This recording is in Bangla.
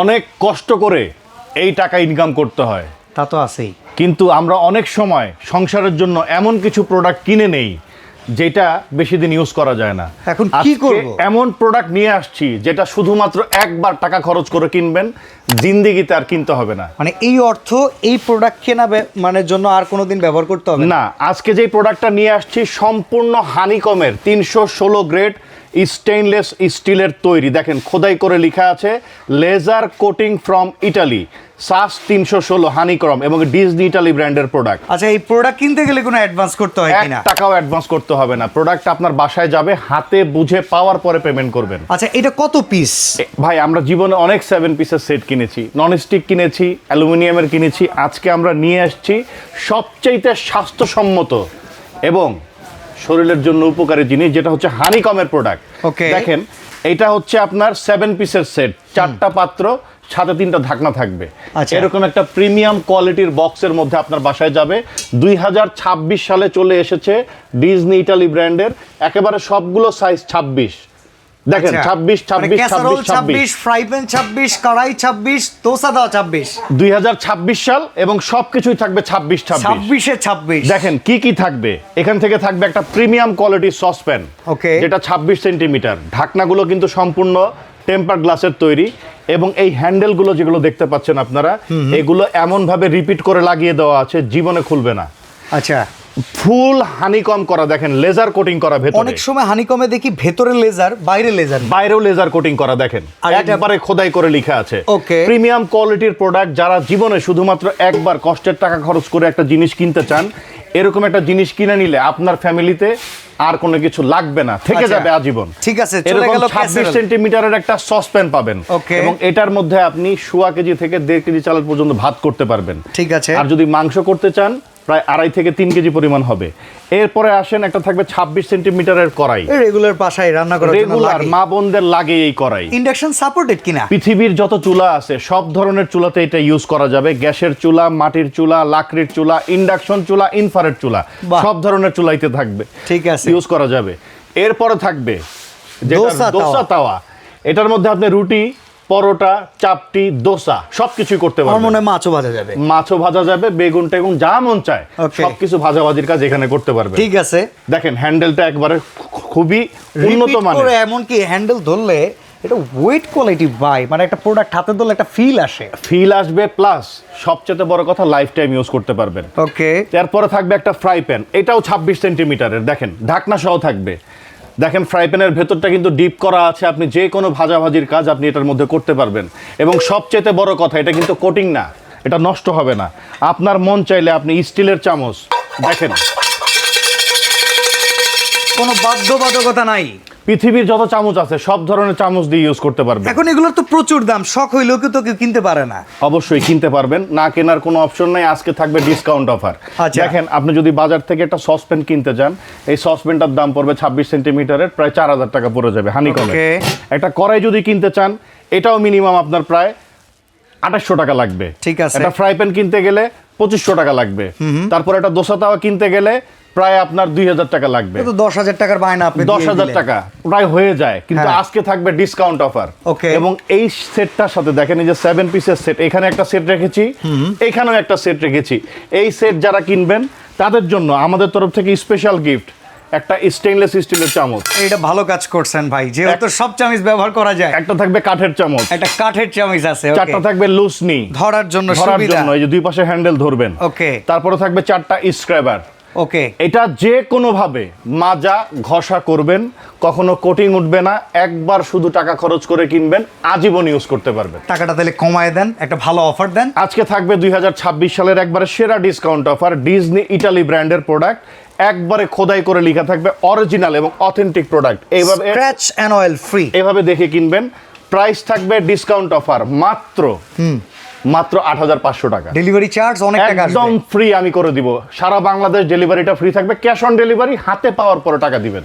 অনেক কষ্ট করে এই টাকা ইনকাম করতে হয়। তা তো আছেই। কিন্তু আমরা অনেক সময় সংসারের জন্য এমন কিছু প্রোডাক্ট কিনে নেই যেটা বেশি দিন ইউজ করা যায় না। এখন কি করব? এমন প্রোডাক্ট নিয়ে আসছি যেটা শুধুমাত্র একবার টাকা খরচ করে কিনবেন জিন্দিগিতে আর কিনতে হবে না। মানে এই অর্থ এই প্রোডাক্ট কেনা মানে জন্য আর কোনোদিন ব্যবহার করতে হবে না? না আজকে যে প্রোডাক্টটা নিয়ে আসছি সম্পূর্ণ হানিকমের তিনশো ষোলো গ্রেড স্টেইনলেস স্টিলের তৈরি। দেখেন খোদাই করে লেখা আছে লেজার কোটিং ফ্রম ইটালি সাস তিনশো ষোলো হানিক্রম এবং ডিজনি ইটালি ব্র্যান্ডের প্রোডাক্ট আচ্ছা এই প্রোডাক্ট কিনতে গেলে কোনো অ্যাডভান্স করতে হয় কিনা? টাকাও অ্যাডভান্স করতে হবে না। প্রোডাক্ট আপনার বাসায় যাবে হাতে বুঝে পাওয়ার পরে পেমেন্ট করবেন। আচ্ছা এটা কত পিস ভাই আমরা জীবনে অনেক সেভেন পিসের সেট কিনেছি। নন স্টিক কিনেছি অ্যালুমিনিয়ামের কিনেছি। আজকে আমরা নিয়ে আসছি সবচাইতে স্বাস্থ্যসম্মত এবং শরীরের জন্য উপকারী জিনিস যেটা হচ্ছে হানিকমের প্রোডাক্ট দেখেন এটা হচ্ছে আপনার সেভেন পিসের সেট চারটা পাত্র সাথে তিনটা ঢাকনা থাকবে। আচ্ছা। এরকম একটা প্রিমিয়াম কোয়ালিটির বক্সের মধ্যে আপনার বাসায় যাবে। দুই হাজার ছাব্বিশ সালে চলে এসেছে ডিজনি ইটালি ব্র্যান্ডের একেবারে সবগুলো সাইজ ছাব্বিশ। দেখেন আচ্ছা। ছাব্বিশ মানে ছাব্বিশ ক্যাসারোল ছাব্বিশ ছাব্বিশ। 26 ফ্রাই প্যান 26 কড়াই 26 দোসা দাও 26 দুই সাল এবং সবকিছুই থাকবে 26 এ 26 দেখেন কি কি থাকবে? এখান থেকে থাকবে একটা প্রিমিয়াম কোয়ালিটির সসপ্যান Okay. যেটা ছাব্বিশ সেন্টিমিটার। ঢাকনাগুলো কিন্তু সম্পূর্ণ টেম্পার গ্লাসের তৈরি এবং এই হ্যান্ডেলগুলো যেগুলো দেখতে পাচ্ছেন আপনারা এগুলো এমনভাবে রিপিট করে লাগিয়ে দেওয়া আছে জীবনে খুলবে না। আচ্ছা। ফুল হানিকম করা দেখেন লেজার কোটিং করা ভেতরে। অনেক সময় হানিকমে দেখি ভেতরে লেজার বাইরে লেজার বাইরেও লেজার কোটিং করা দেখেন। একবারে খোদাই করে লেখা আছে। Okay. প্রিমিয়াম কোয়ালিটির প্রোডাক্ট যারা জীবনে শুধুমাত্র একবার কষ্টের টাকা খরচ করে একটা জিনিস কিনতে চান এরকম একটা জিনিস কিনে নিলে আপনার ফ্যামিলিতে আর কোনো কিছু লাগবে না। থেকে আচ্ছা। যাবে আজীবন। ঠিক আছে, এরকম ছাব্বিশ। সেন্টিমিটারের একটা সসপ্যান পাবেন। এবং এটার মধ্যে আপনি সোয়া কেজি থেকে দেড় কেজি চালের পর্যন্ত ভাত করতে পারবেন। ঠিক আছে। আর যদি মাংস করতে চান প্রায় আড়াই থেকে তিন কেজি পরিমাণ হবে। এরপরে আসেন একটা থাকবে ছাব্বিশ সেন্টিমিটারের কড়াই। রেগুলার বাসায় রান্না করার রেগুলার মা বোনদের লাগে এই কড়াই। ইন্ডাকশন সাপোর্টেড কিনা? পৃথিবীর যত চুলা আছে সব ধরনের চুলাতে এটা ইউজ করা যাবে। গ্যাসের চুলা মাটির চুলা লাকড়ির চুলা ইন্ডাকশন চুলা ইনফারেট চুলা। সব ধরনের চুলাইতে থাকবে। ঠিক আছে। ইউজ করা যাবে। এরপরে থাকবে যেটা দোসা তাওয়া। এটার মধ্যে আপনি রুটি পরোটা চাপটি দোসা সবকিছুই করতে মনে মাছও ভাজা যাবে। মাছও ভাজা যাবে বেগুন টেগুন যা মন চায়. সবকিছু ভাজাভাজির কাজ এখানে করতে পারবে ঠিক আছে। দেখেন হ্যান্ডেলটা একবারে খুবই উন্নত মানের। এমনকি হ্যান্ডেল ধরলে এটা ওয়েট কোয়ালিটি বাই মানে একটা প্রোডাক্ট হাতে ধরলে একটা ফিল আসে। ফিল আসবে প্লাস সবচেয়ে বড় কথা লাইফ টাইম ইউজ করতে পারবেন। ওকে তারপরে থাকবে একটা ফ্রাই প্যান এটাও ছাব্বিশ সেন্টিমিটারের দেখেন ঢাকনা সহ থাকবে। দেখেন ফ্রাই প্যানের ভেতরটা কিন্তু ডিপ করা আছে, আপনি যে কোনো ভাজাভাজির কাজ আপনি এটার মধ্যে করতে পারবেন। এবং সবচেয়ে বড় কথা, এটা কিন্তু কোটিং না, এটা নষ্ট হবে না। আপনার মন চাইলে আপনি স্টিলের চামচ, দেখেন। কোনো বাধ্যবাধকতা নাই। পৃথিবীর যত চামচ আছে সব ধরনের চামচ দিয়ে ইউজ করতে পারবেন এখন এগুলোর তো প্রচুর দাম শখ হইলেও কেউ তো কেউ কিনতে পারে না। অবশ্যই কিনতে পারবেন না কেনার কোনো অপশন নাই আজকে থাকবে ডিসকাউন্ট অফার আচ্ছা। দেখেন আপনি যদি বাজার থেকে একটা সসপ্যান কিনতে চান এই সসপ্যানটার দাম পড়বে ছাব্বিশ সেন্টিমিটারের প্রায় চার হাজার টাকা পড়ে যাবে হানিকমে Okay. একটা কড়াই যদি কিনতে চান এটাও মিনিমাম আপনার প্রায় আঠাশশো টাকা লাগবে। ঠিক আছে। একটা ফ্রাই প্যান কিনতে গেলে পঁচিশশো টাকা লাগবে। তারপর একটা দোসা তাওয়া কিনতে গেলে প্রায় আপনার দুই হাজার টাকা লাগবে। দশ হাজার টাকার বায়না আপনি দশ হাজার টাকা প্রায় হয়ে যায় কিন্তু হ্যাঁ। আজকে থাকবে ডিসকাউন্ট অফার Okay. এবং এই সেটটার সাথে দেখেন এই যে সেভেন পিসের সেট এখানে একটা সেট রেখেছি এখানেও একটা সেট রেখেছি। এই সেট যারা কিনবেন তাদের জন্য আমাদের তরফ থেকে স্পেশাল গিফট একটা স্টেইনলেস স্টিলের চামচ। এটা ভালো কাজ করছেন ভাই যেহেতু সব চামিচ ব্যবহার করা যায়। একটা থাকবে কাঠের চামচ। একটা কাঠের চামচ আছে। চারটা থাকবে লুসনি ধরার জন্য ধরার জন্য এই যে দুই পাশে হ্যান্ডেল ধরবেন। ওকে তারপরে থাকবে চারটা স্ক্র্যাবার ওকে এটা যে কোনোভাবে মাজা ঘষা করবেন কখনো কোটিং উঠবে না একবার শুধু টাকা খরচ করে কিনবেন আজীবন ইউজ করতে পারবেন। টাকাটা তাহলে কমায় দেন একটা ভালো অফার দেন। আজকে থাকবে দুই হাজার ছাব্বিশ সালের একবারে সেরা ডিসকাউন্ট অফার ডিজনি ইটালি ব্র্যান্ডের প্রোডাক্ট একবারে খোদাই করে লেখা থাকবে অরিজিনাল এবং অথেন্টিক প্রোডাক্ট এইভাবে স্ক্র্যাচ অ্যান্ড অয়েল ফ্রি এভাবে দেখে কিনবেন। প্রাইস থাকবে ডিসকাউন্ট অফার মাত্র মাত্র আট হাজার পাঁচশো টাকা। ডেলিভারি চার্জ অনেক টাকা একদম ফ্রি আমি করে দিব। সারা বাংলাদেশ ডেলিভারিটা ফ্রি থাকবে। ক্যাশ অন ডেলিভারি হাতে পাওয়ার পরে টাকা দিবেন।